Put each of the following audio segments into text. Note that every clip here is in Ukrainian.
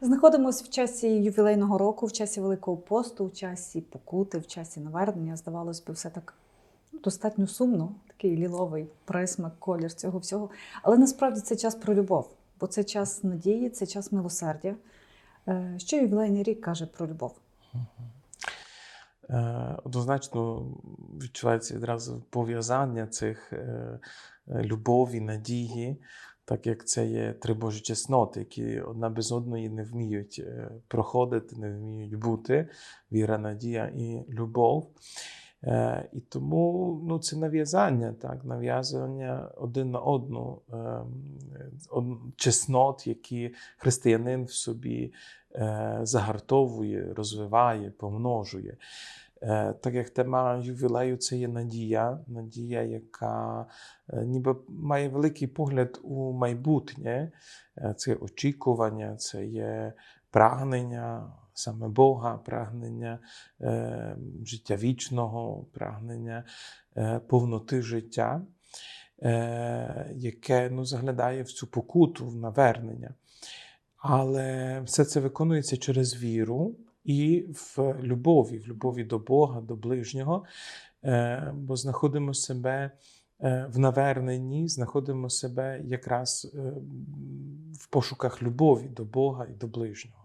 Знаходимося в часі ювілейного року, в часі Великого посту, в часі покути, в часі навернення. Здавалось би, все так ну, достатньо сумно, такий ліловий присмак, колір цього всього. Але насправді це час про любов, бо це час надії, це час милосердя. Е, Що ювілейний рік каже про любов? Е, Однозначно відчувається відразу пов'язання цих е, любові, надії, так як це є три Божі чесноти, які одна без одної не вміють е, проходити, не вміють бути віра, надія і любов. Е, І тому ну, це нав'язання, так, нав'язання один на одну е, чеснот, які християнин в собі е, загартовує, розвиває, помножує. Е, Так як тема ювілею це є надія, надія, яка е, ніби має великий погляд у майбутнє, Е, це очікування, це є прагнення саме Бога, прагнення життя вічного, прагнення повноти життя, яке ну, заглядає в цю покуту, в навернення. Але все це виконується через віру і в любові, в любові до Бога, до ближнього, е, бо знаходимо себе е, в наверненні, знаходимо себе якраз е, в пошуках любові до Бога і до ближнього.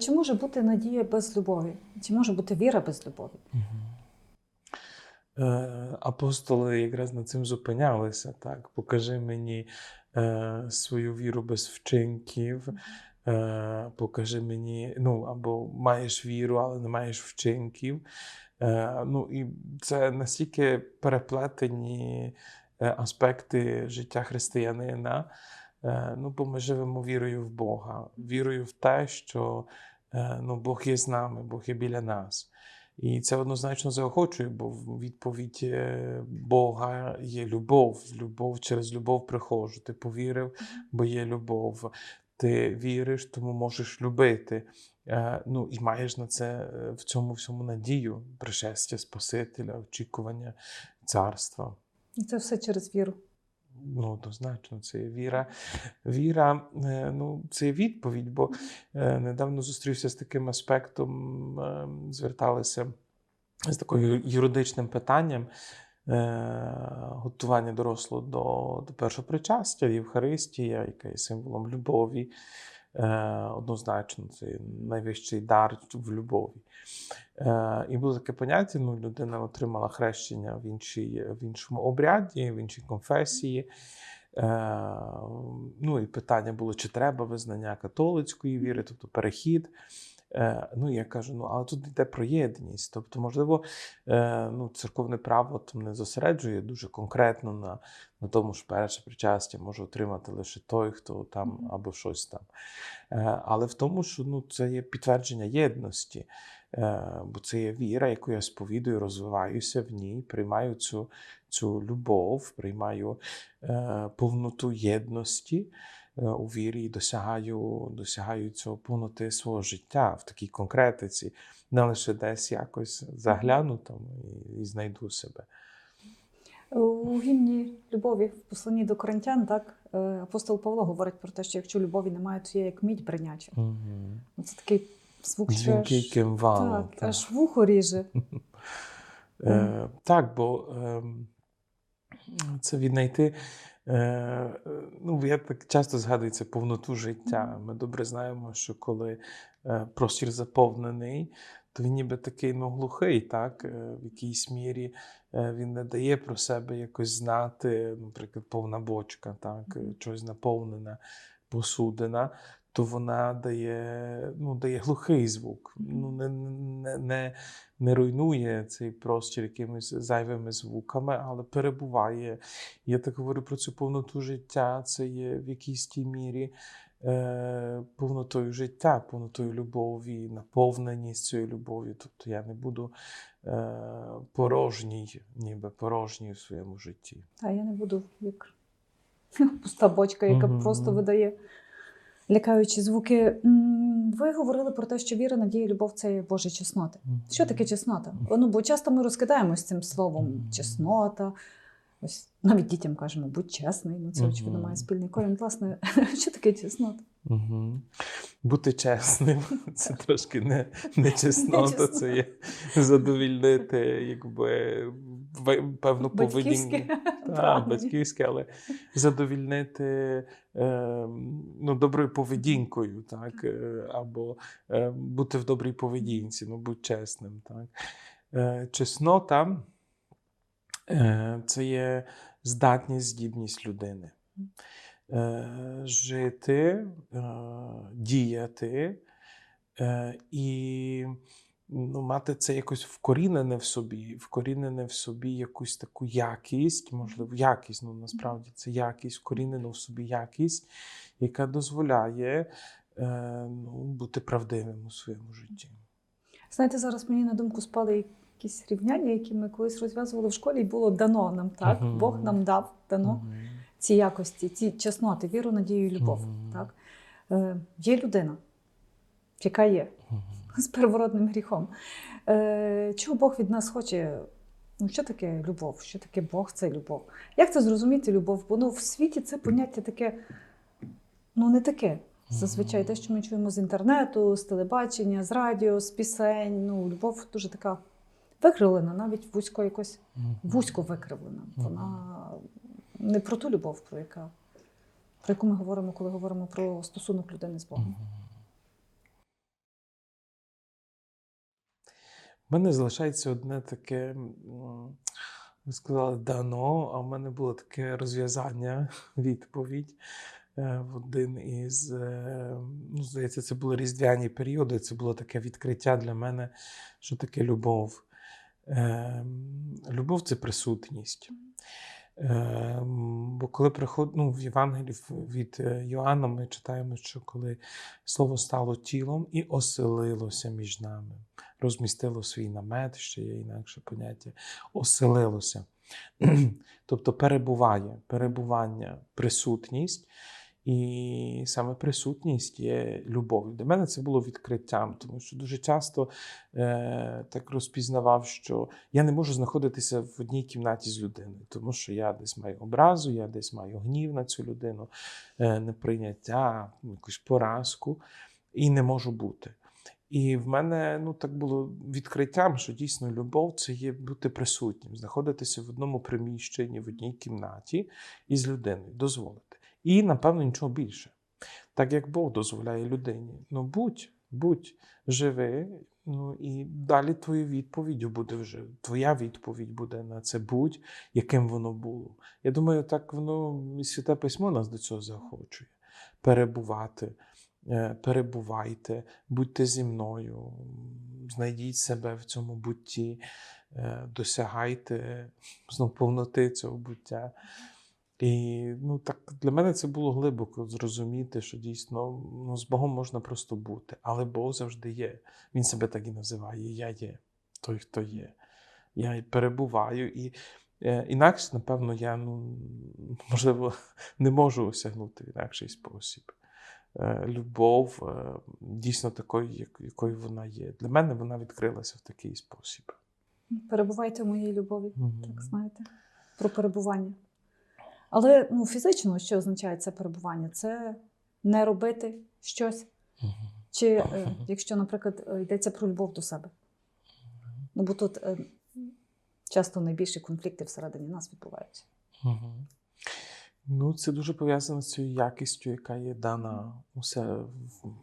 Чи може бути надія без любові? Чи може бути віра без любові? Апостоли якраз над цим зупинялися. Так, покажи мені свою віру без вчинків. Е, покажи мені, ну або маєш віру, але не маєш вчинків. Е, ну і це настільки переплетені е, аспекти життя християнина. Е, ну, бо ми живемо вірою в Бога, вірою в те, що е, ну, Бог є з нами, Бог є біля нас. І це однозначно заохочує, бо в відповідь Бога є любов. Любов через любов приходжу. Ти повірив, бо є любов. Ти віриш, тому можеш любити. Е, Ну і маєш на це е, в цьому всьому надію, пришестя Спасителя, очікування царства. І це все через віру. Ну, однозначно, це є віра. Віра, е, ну, це є відповідь, бо недавно зустрівся з таким аспектом, е, зверталися з таким юридичним питанням готування дорослого до, до першого причастя, Євхаристія, яка є символом любові. Е, Однозначно, це найвищий дар в любові. Е, І було таке поняття: ну, людина отримала хрещення в, іншій, в іншому обряді, в іншій конфесії. Е, Ну і питання було, чи треба визнання католицької віри, тобто перехід. Е, Ну, я кажу, ну але тут йде про єдність. Тобто, можливо, е, ну, церковне право там не зосереджує дуже конкретно на, на тому, що перше причастя може отримати лише той, хто там або щось там. Е, Але в тому, що ну, це є підтвердження єдності, бо це є віра, яку я сповідую, розвиваюся в ній, приймаю цю, цю любов, приймаю повноту єдності у вірі і досягаю, досягаю цього повноти свого життя в такій конкретиці, не лише десь якось загляну там і, і знайду себе. У гімні любові в посланні до коринтян, так е, апостол Павло говорить про те, що якщо любові немає, то є як мідь бриняча. Угу. Це такий звук, що Дзвінкий аж, кимвалом. так, так. аж вухо ріже. Е, так, бо е, це віднайти. Е, ну, я так часто згадується повноту життя. Ми добре знаємо, що коли е, простір заповнений, то він ніби такий ну, глухий, так? Е, в якійсь мірі е, він не дає про себе якось знати, наприклад, повна бочка, так? Щось наповнена посудина. То вона дає, ну, дає глухий звук, ну, не, не, не, не руйнує цей простір якимись зайвими звуками, але перебуває. Я так говорю про цю повноту життя. Це є в якійсь тій мірі е, повнотою життя, повнотою любові, наповненість цією любов'ю. Тобто я не буду е, порожній, ніби порожній у своєму житті. Та я не буду як пуста бочка, яка Мгм. просто видає лякаючі звуки. Ви говорили про те, що віра, надія, любов це є Божі чесноти. Що таке чеснота? Ну, бо часто ми розкидаємось цим словом чеснота. Ось навіть дітям кажемо, будь чесний. Ну, це очевидно має спільний корінь. Власне, що таке чеснота? Угу. Бути чесним це трошки не, не чеснота, це є задовільнити якби, певну поведінку. Батьківське. Так, батьківське, але задовільнити е, ну, доброю поведінкою, так? е, або е, бути в добрій поведінці, ну, будь чесним. Так? Е, чеснота е, це є здатність, здібність людини. Е, жити, е, діяти е, і ну, мати це якось вкорінене в собі, вкорінене в собі якусь таку якість, можливо, якість, ну насправді це якість, вкорінену в собі якість, яка дозволяє ну, бути правдивим у своєму житті. Знаєте, зараз мені на думку спали якісь рівняння, які ми колись розв'язували в школі, і було дано нам так. Мгм. Бог нам дав дано Мгм. Ці якості, ці чесноти, віру, надію і любов. Мгм. Так? Е, є людина, яка є Мгм. з первородним гріхом. Е, чого Бог від нас хоче? Ну, що таке любов? Що таке Бог це любов? Як це зрозуміти любов? Бо ну, в світі це поняття таке, ну не таке. Зазвичай те, що ми чуємо з інтернету, з телебачення, з радіо, з пісень. Ну, любов дуже така викривлена, навіть вузько якось вузько викривлена. Вона не про ту любов, про яка. Про яку ми говоримо, коли говоримо про стосунок людини з Богом. У мене залишається одне таке, ви сказали, дано, а в мене було таке розв'язання, відповідь е, в один із, е, ну, здається, це були різдвяні періоди, це було таке відкриття для мене, що таке любов. Е, Любов це присутність. Е, Бо коли приход... ну, в Євангелії від е, Йоанна, ми читаємо, що коли слово стало тілом і оселилося між нами, розмістило свій намет, ще є інакше поняття, оселилося. Тобто перебуває, перебування, присутність. І саме присутність є любов'ю. Для мене це було відкриттям, тому що дуже часто е, так розпізнавав, що я не можу знаходитися в одній кімнаті з людиною, тому що я десь маю образу, я десь маю гнів на цю людину, е, неприйняття, якусь поразку, і не можу бути. І в мене ну так було відкриттям, що дійсно любов це є бути присутнім, знаходитися в одному приміщенні, в одній кімнаті із людиною, дозволити. І, напевно, нічого більше. Так як Бог дозволяє людині. Ну, будь, будь, живи, ну і далі твоєю відповіддю буде вже. Твоя відповідь буде на це будь, яким воно було. Я думаю, так воно святе письмо нас до цього заохочує. Перебувати, е, перебувайте, будьте зі мною, знайдіть себе в цьому бутті, е, досягайте знов повноти цього буття. І ну, так, для мене це було глибоко зрозуміти, що дійсно ну, з Богом можна просто бути, але Бог завжди є. Він себе так і називає: Я є той, хто є. Я перебуваю. І е, інакше, напевно, я ну, можливо не можу осягнути в інакший спосіб. Е, любов е, дійсно такою, як- якою вона є. Для мене вона відкрилася в такий спосіб. Перебувайте в моїй любові. Мгм. Так знаєте, про перебування. Але ну, фізично, що означає це перебування? Це не робити щось. Чи е, якщо, наприклад, е, йдеться про любов до себе. Ну, бо тут е, часто найбільші конфлікти всередині нас відбуваються. Ну, це дуже пов'язано з цією якістю, яка є дана усе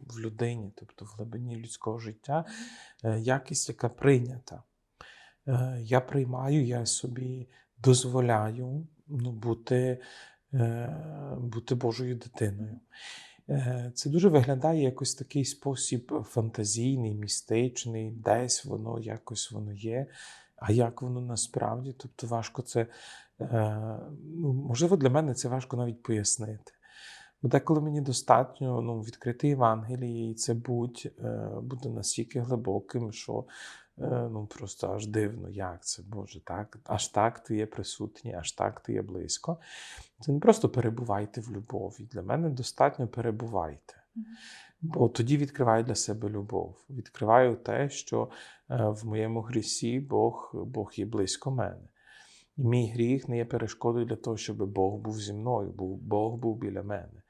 в, людині, тобто в глибині людського життя, якість, яка прийнята. Я приймаю, я собі дозволяю ну, бути, е, бути Божою дитиною. Е, Це дуже виглядає якось такий спосіб фантазійний, містичний, десь воно якось воно є. А як воно насправді? Тобто важко це, е, ну, можливо, для мене це важко навіть пояснити. Бо деколи мені достатньо ну, відкрити Євангеліє, і це будь, буде настільки глибоким, що ну, просто аж дивно, як це, Боже, так, аж так ти є присутній, аж так ти є близько. Це не просто перебувайте в любові. Для мене достатньо перебувайте. Бо тоді відкриваю для себе любов. Відкриваю те, що е, в моєму грісі Бог, Бог є близько мене. І мій гріх не є перешкодою для того, щоб Бог був зі мною, бо Бог був біля мене.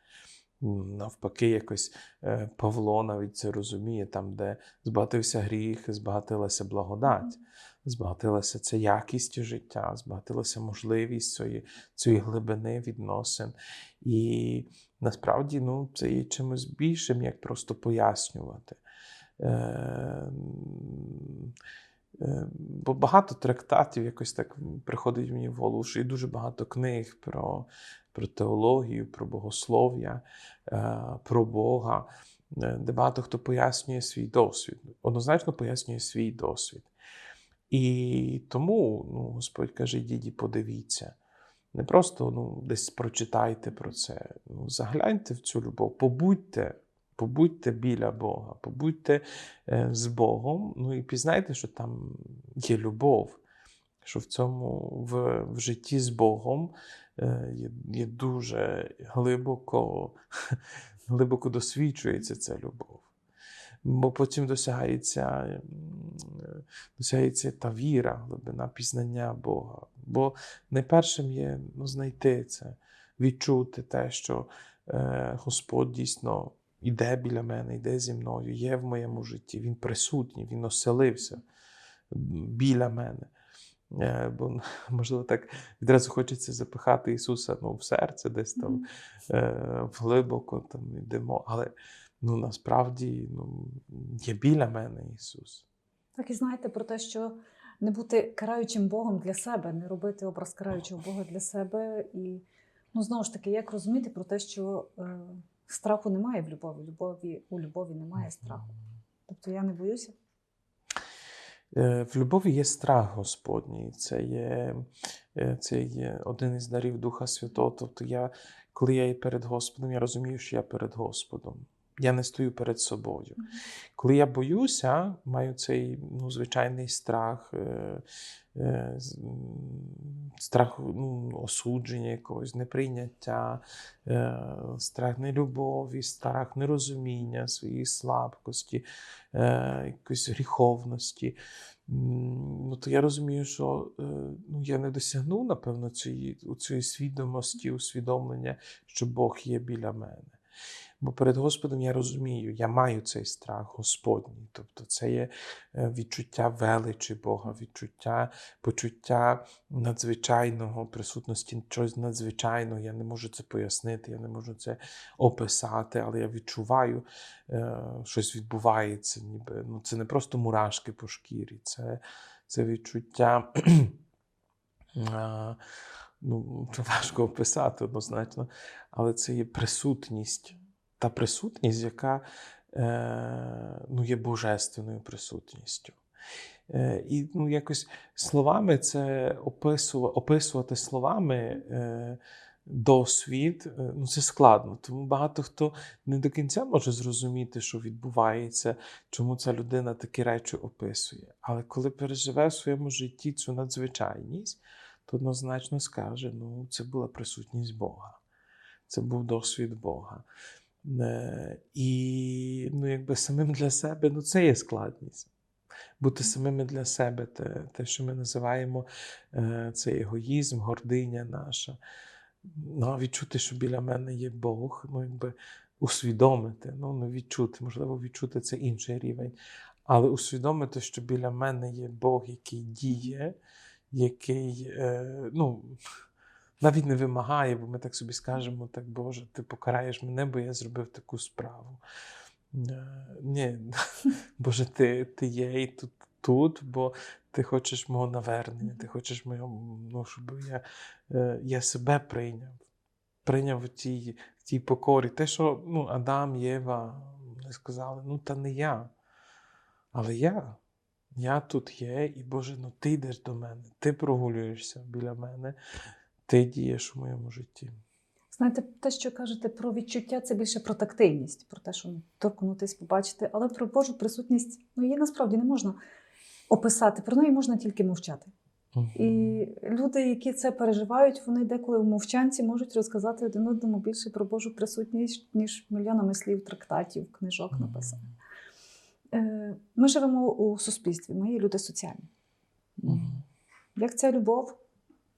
Навпаки, якось е, Павло навіть це розуміє, там, де збагатився гріх, збагатилася благодать, збагатилася ця якість життя, збагатилася можливість цієї, цієї глибини відносин. І насправді ну, це є чимось більшим, як просто пояснювати. Е, е, Бо багато трактатів якось так приходить мені в голову, що є дуже багато книг про, про теологію, про богослов'я, е, про Бога, е, де багато хто пояснює свій досвід. Однозначно пояснює свій досвід. І тому ну, Господь каже: діді, подивіться. Не просто ну, десь прочитайте про це. Ну, загляньте в цю любов, побудьте, побудьте біля Бога, побудьте е, з Богом, ну і пізнайте, що там є любов, що в цьому в, в житті з Богом є, є дуже глибоко, глибоко досвідчується ця любов. Бо потім досягається, е, досягається та віра, глибина пізнання Бога. Бо найпершим є ну, знайти це, відчути те, що е, Господь дійсно йде біля мене, йде зі мною, є в моєму житті, Він присутній, Він оселився біля мене. Е, Бо, можливо, так відразу хочеться запихати Ісуса ну, в серце, десь там е, глибоко там йдемо. Але ну, насправді ну, є біля мене Ісус. Так і знаєте про те, що не бути караючим Богом для себе, не робити образ караючого Бога для себе. І ну, знову ж таки, як розуміти про те, що е, страху немає в любові, любові у любові немає страху. Тобто я не боюся. Е, В любові є страх Господній. Це є, е, це є один із дарів Духа Святого. Тобто, я, коли я є перед Господом, я розумію, що я перед Господом. Я не стою перед собою. Коли я боюся, маю цей ну, звичайний страх, е, е, страх ну, осудження якогось, неприйняття, е, страх нелюбові, страх нерозуміння своєї слабкості, е, якоїсь гріховності. Ну, то я розумію, що е, ну, я не досягнув, напевно, цієї, цієї свідомості, усвідомлення, що Бог є біля мене. Бо перед Господом я розумію, я маю цей страх Господній. Тобто це є е, відчуття величі Бога, відчуття, почуття надзвичайного присутності чогось надзвичайного. Я не можу це пояснити, я не можу це описати, але я відчуваю, е, щось відбувається. Ніби ну, це не просто мурашки по шкірі, це, це відчуття. Ну, важко описати однозначно, але це є присутність та присутність, яка е, ну, є божественною присутністю. Е, і ну, якось словами це описувати, описувати словами е, досвід, ну, це складно. Тому багато хто не до кінця може зрозуміти, що відбувається, чому ця людина такі речі описує. Але коли переживе в своєму житті цю надзвичайність, то однозначно скаже: ну, це була присутність Бога, це був досвід Бога. Е, І ну, якби самим для себе ну, це є складність. Бути самими для себе, те, те що ми називаємо е, цей егоїзм, гординя наша. Ну, а відчути, що біля мене є Бог, ну, якби усвідомити, ну, не відчути, можливо, відчути це інший рівень, але усвідомити, що біля мене є Бог, який діє, який е, ну, навіть не вимагає, бо ми так собі скажемо, так Боже, ти покараєш мене, бо я зробив таку справу. Е, Ні, Боже, ти, ти є і тут, тут, бо ти хочеш мого навернення, ти хочеш мого, ну, щоб я, е, я себе прийняв. Прийняв в тій, тій покорі. Те, що ну, Адам, Єва не сказали, ну та не я. Але я. Я тут є, і Боже, ну ти йдеш до мене, ти прогулюєшся біля мене, ти дієш у моєму житті. Знаєте, те, що кажете про відчуття, це більше про тактильність, про те, що торкнутись, побачити, але про Божу присутність ну, її насправді не можна описати, про неї можна тільки мовчати. І люди, які це переживають, вони деколи в мовчанці можуть розказати один одному більше про Божу присутність, ніж мільйонами слів, трактатів, книжок написано. Е, Ми живемо у суспільстві, ми є люди соціальні. Мгм. Як ця любов,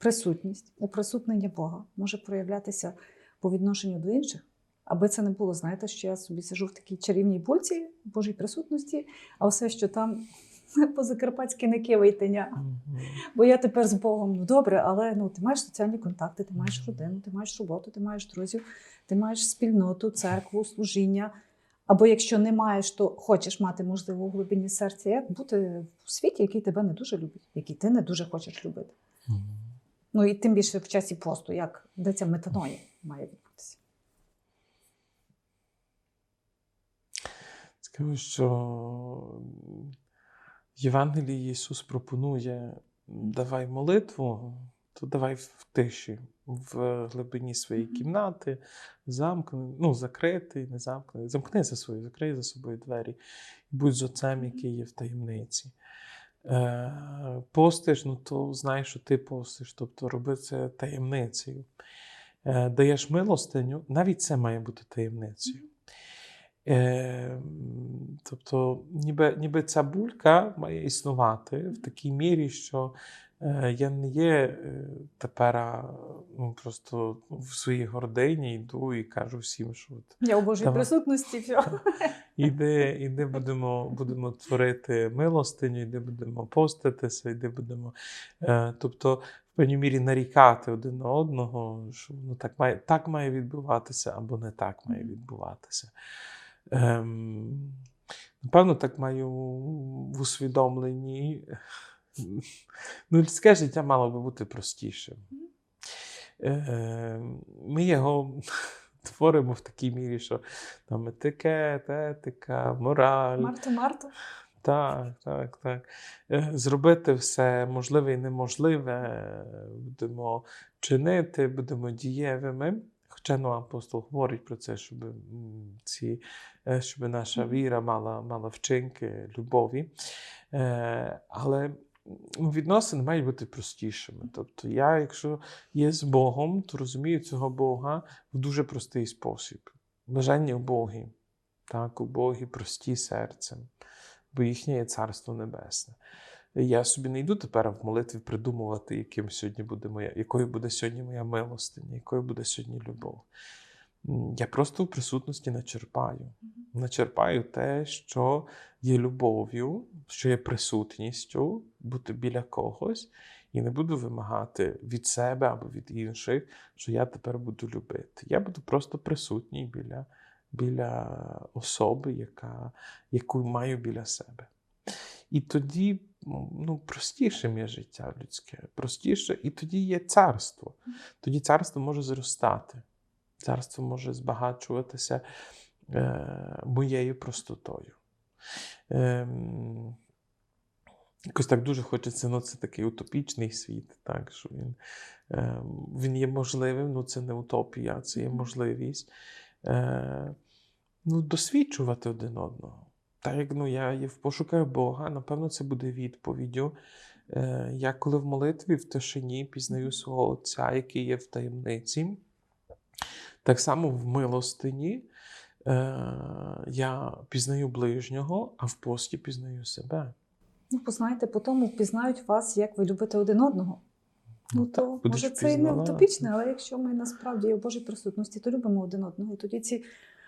присутність, уприсутнення Бога може проявлятися по відношенню до інших, Аби це не було, знаєте, що я собі сижу в такій чарівній бульці в Божій присутності, а все, що там по-закарпатськи не кивайтеня. Мгм. Бо я тепер з Богом, ну добре, але ну ти маєш соціальні контакти, ти маєш родину, ти маєш роботу, ти маєш друзів, ти маєш спільноту, церкву, служіння. Або якщо не маєш, то хочеш мати, можливо, у глибині серця, як бути в світі, який тебе не дуже любить, який ти не дуже хочеш любити. Мгм. Ну і тим більше в часі посту, як де ця метаноя має відбутися. Скажу, що в Євангелії Ісус пропонує давай молитву, то давай в тиші, в глибині своєї кімнати, замкни, ну, закритий, не замкнений. Замкни за свою, закрий за собою двері. Будь з отцем, який є в таємниці. Е, постиш, ну то знаєш, що ти постиш, тобто роби це таємницею. Е, даєш милостиню, навіть це має бути таємницею. Е, тобто, ніби, ніби ця булька має існувати в такій мірі, що е, я не є е, тепер ну, просто в своїй гордині йду і кажу всім, що от, Я у Божій Давай. присутності. Все. іди, іди будемо, будемо творити милостиню, іди будемо поститися, іди будемо. Е, тобто, в певній мірі нарікати один на одного, що ну, так, має, так має відбуватися або не так має відбуватися. Ем, напевно, так маю в усвідомленні. Ну, людське життя мало би бути простішим. Е, ми його творимо в такій мірі, що там етикет, етика, мораль. Марто, Марто. Так, так, так. Е, Зробити все можливе і неможливе, будемо чинити, будемо дієвими. Хоча апостол говорить про це, щоб, ці, е, щоб наша віра мала, мала вчинки любові. Е, Але відносини мають бути простішими. Тобто, я, якщо є з Богом, то розумію цього Бога в дуже простий спосіб. Бажання у Богі, так, у Богі прості серцем бо їхнє є царство небесне. Я собі не йду тепер в молитві придумувати, яким сьогодні буде моя, якою буде сьогодні моя милостиня, якою буде сьогодні любов. Я просто в присутності начерпаю. Начерпаю те, що є любов'ю, що є присутністю, бути біля когось, і не буду вимагати від себе або від інших, що я тепер буду любити. Я буду просто присутній біля, біля особи, яка, яку маю біля себе. І тоді ну, простішим є життя людське, простіше, і тоді є царство. Тоді царство може зростати, царство може збагачуватися е, моєю простотою. Ем, Якось так дуже хочеться, ну це такий утопічний світ, так, що він, е, він є можливим, ну це не утопія, це є можливість е, ну, досвідчувати один одного. Так як ну, я є в пошуках Бога, напевно, це буде відповіддю. Е, я коли в молитві в тишині пізнаю свого Отця, який є в таємниці, так само в милостині е, я пізнаю ближнього, а в пості пізнаю себе. Ну, познайте, по тому впізнають вас, як ви любите один одного. Ну, так, то будеш може це і не утопічне, але якщо ми насправді є в Божій присутності, то любимо один одного. І тоді ці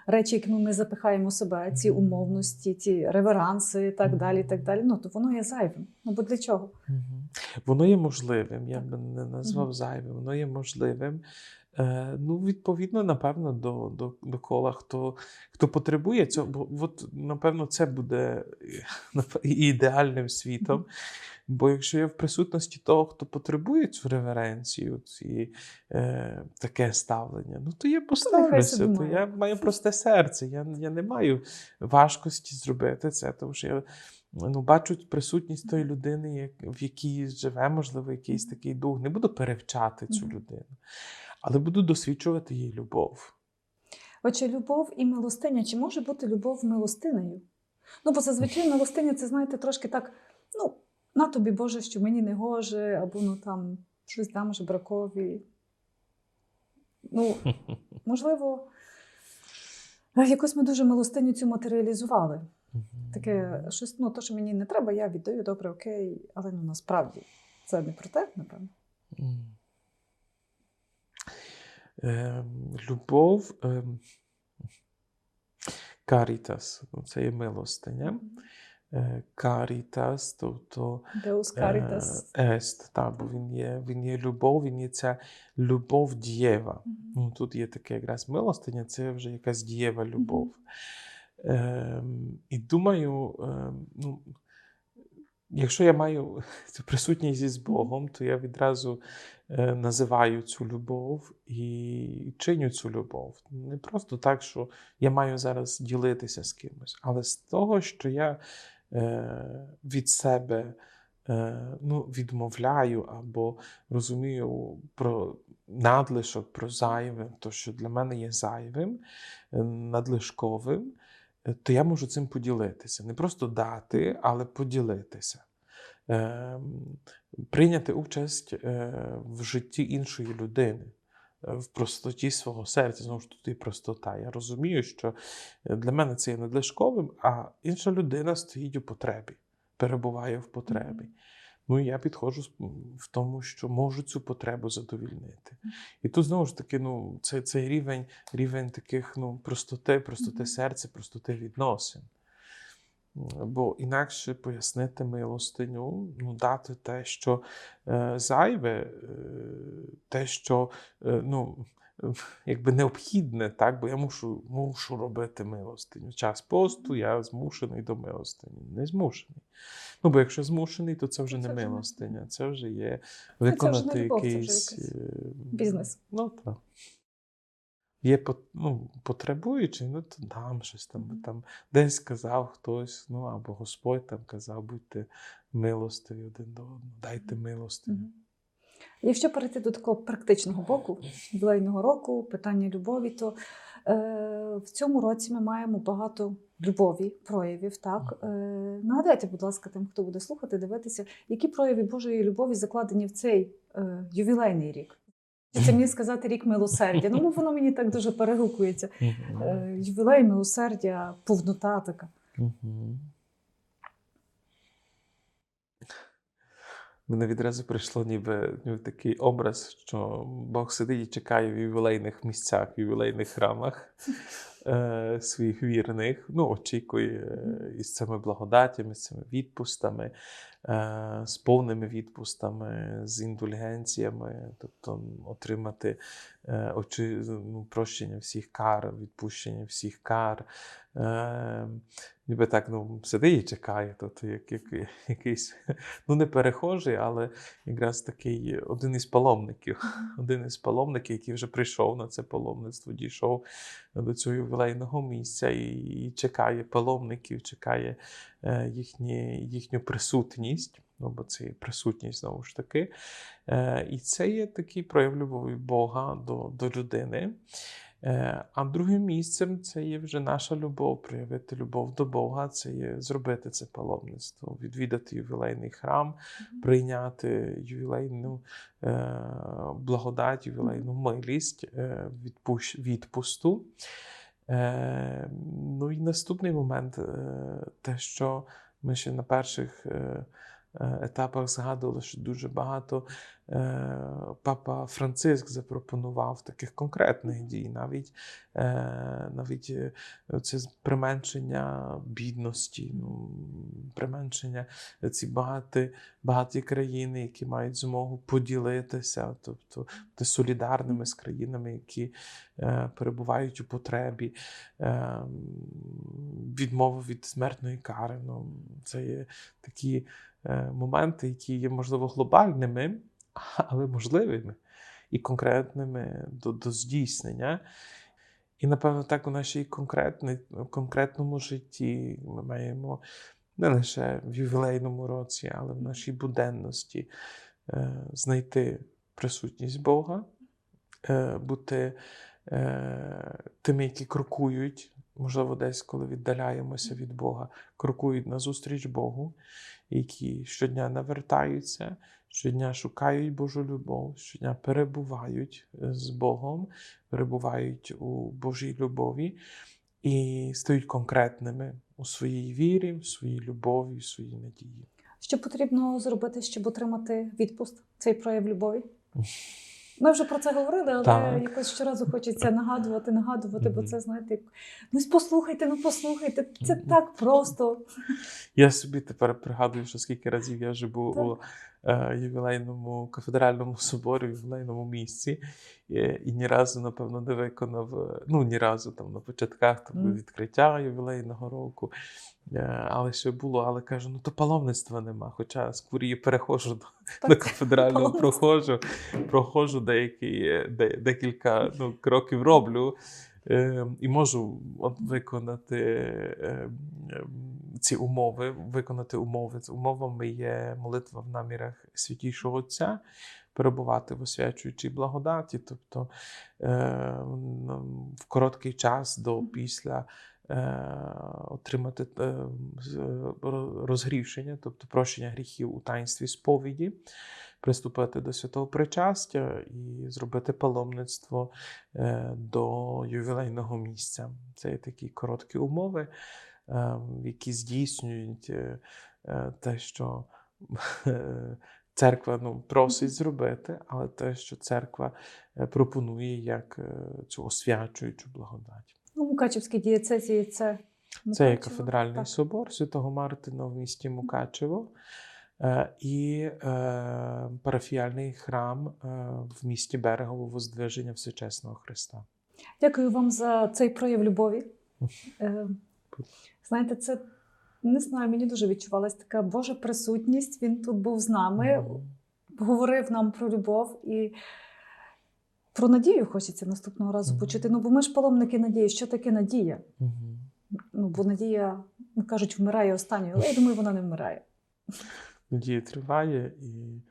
речі, якими ми запихаємо себе, ці умовності, ці реверанси і так далі, і так далі, ну то воно є зайвим. Ну бо для чого? Воно є можливим, я би не назвав зайвим, воно є можливим. Е, ну, відповідно, напевно, до, до, до кола, хто, хто потребує цього, бо от, напевно, це буде ідеальним світом. Бо якщо я в присутності того, хто потребує цю реверенцію, ці, е, таке ставлення, ну то я поставлюся, то я маю просте серце, я, я не маю важкості зробити це, тому що я ну, бачу присутність тої людини, як, в якій живе, можливо, якийсь такий дух. Не буду перевчати цю людину, але буду досвідчувати її любов. Отже, любов і милостиня, чи може бути любов милостинею? Ну, бо зазвичай милостиня це, знаєте, трошки так, ну, на тобі Боже, що мені не гоже, або ну там щось дам жебракові. Ну, можливо, е, якось ми дуже милостиню цю матеріалізували. Таке щось, ну, то, що мені не треба, я віддаю, добре, окей, але ну насправді це не про те, напевно. Ем, любов. ем, Карітас, це є милостиня. Е, Карітас, тобто Caritas. е, ест, та, бо він є, він є любов, він є ця любов дієва. Ну, тут є таке якраз милостиня, це вже якась дієва любов. Ем, і думаю, ем, ну, якщо я маю цю присутність зі з Богом, то я відразу е, називаю цю любов і чиню цю любов. Не просто так, що я маю зараз ділитися з кимось, але з того, що я е, від себе е, ну, відмовляю або розумію про надлишок, про зайве, то, що для мене є зайвим, е, надлишковим, е, то я можу цим поділитися. Не просто дати, але поділитися. Ем, Прийняти участь е, в житті іншої людини, е, в простоті свого серця. Знову ж тут і простота. Я розумію, що е, для мене це є надлишковим, а інша людина стоїть у потребі, перебуває в потребі. Ну, я підходжу в тому, що можу цю потребу задовільнити. І тут знову ж таки, ну, це, цей рівень, рівень таких ну, простоти, простоти серця, простоти відносин. Бо інакше пояснити милостиню, ну, дати те, що е, зайве, е, те, що е, ну, якби необхідне, так? бо я мушу, мушу робити милостиню. Час посту я змушений до милостині. Не змушений. Ну, бо якщо змушений, то це вже Це не вже милостиня, це вже є це вже не виконати любов, це вже якийсь якийсь е, бізнес. Ну, так. Є ну, потребуючий, ну то дам щось там, там десь сказав хтось, ну або Господь там казав, будьте милостиві один до одного, дайте милостиві. Якщо перейти до такого практичного боку, ювілейного року, питання любові, то е, в цьому році ми маємо багато любові, проявів. Так? Е, нагадайте, будь ласка, тим, хто буде слухати, дивитися, які прояви Божої любові закладені в цей е, ювілейний рік. Це мені сказати рік милосердя? Ну, бо воно мені так дуже перегукується. Е, ювілей, милосердя, повнота така. Мене відразу прийшло ніби, ніби такий образ, що Бог сидить і чекає в ювілейних місцях, в ювілейних храмах е, своїх вірних. Ну, очікує е, із цими благодатями, з цими відпустами, е, з повними відпустами, з індульгенціями, тобто отримати е, очі, ну, прощення всіх кар, відпущення всіх кар. Е, ніби так ну, сидить і чекає, тобто як, як, якийсь, ну не перехожий, але якраз такий один із паломників. Один із паломників, який вже прийшов на це паломництво, дійшов до цього ювілейного місця і, і чекає паломників, чекає е, їхні, їхню присутність. Ну, бо це є присутність знову ж таки. Е, і це є такий прояв любові Бога до, до людини. Е, А другим місцем це є вже наша любов, проявити любов до Бога, це є зробити це паломництво, відвідати ювілейний храм, прийняти ювілейну е, благодать, ювілейну милість е, відпусту. Ну і наступний момент, те, що ми ще на перших етапах згадували, що дуже багато е, папа Франциск запропонував таких конкретних дій, навіть, е, навіть е, це применшення бідності, ну, применшення ці багаті, багаті країни, які мають змогу поділитися, тобто бути солідарними з країнами, які е, перебувають у потребі, е, відмова від смертної кари. Ну, це є такі е, моменти, які є, можливо, глобальними, але можливими і конкретними до, до здійснення. І, напевно, так у нашій конкретному житті ми маємо не лише в ювілейному році, але в нашій буденності е, знайти присутність Бога, е, бути е, тими, які крокують, можливо, десь, коли віддаляємося від Бога, крокують назустріч Богу, які щодня навертаються, щодня шукають Божу любов, щодня перебувають е, з Богом, перебувають у Божій любові і стають конкретними у своїй вірі, в своїй любові, в своїй надії. Що потрібно зробити, щоб отримати відпуст, цей прояв любові? Ми вже про це говорили, але Так. якось щоразу хочеться нагадувати, нагадувати, бо це, знаєте, ну послухайте, ну послухайте, це так просто. Я собі тепер пригадую, що скільки разів я вже був Так. у е, ювілейному кафедральному соборі, ювілейному місці, і, і ні разу, напевно, не виконав, е, ну ні разу там на початках там, Мгм. відкриття ювілейного року. Е, але ще було, але кажу, ну то паломництва нема. Хоча з Курії переходжу до, до кафедрального, проходжу, проходжу деякі, де, декілька ну, кроків роблю. Е, і можу от виконати е, ці умови, виконати умови. З умовами є молитва в намірах святішого Отця, перебувати в освячуючій благодаті, тобто е, в короткий час до після. Е, Отримати е, розгрішення, тобто прощення гріхів у таїнстві сповіді, приступити до святого причастя і зробити паломництво е, до ювілейного місця. Це є такі короткі умови, е, які здійснюють е, е, те, що е, церква ну, просить зробити, але те, що церква е, пропонує як е, цю освячуючу благодать. Ну, Мукачівській дієцезії це Це є кафедральний так. собор Святого Мартина в місті Мукачево е, і е, парафіальний храм е, в місті Берегово Воздвиження Всечесного Христа. Дякую вам за цей прояв любові. Знаєте, це не знаю, мені дуже відчувалась така Божа присутність. Він тут був з нами, говорив нам про любов і про надію хочеться наступного разу Мгм. почути. Ну, бо ми ж паломники надії. Що таке надія? Мгм. Ну, бо надія, ну, кажуть, вмирає останньою, але я думаю, вона не вмирає. Надія триває і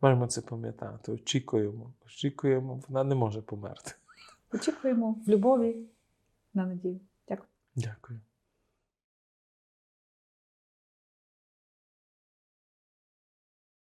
маємо це пам'ятати. Очікуємо. Очікуємо, вона не може померти. Очікуємо в любові на надію. Дякую. Дякую.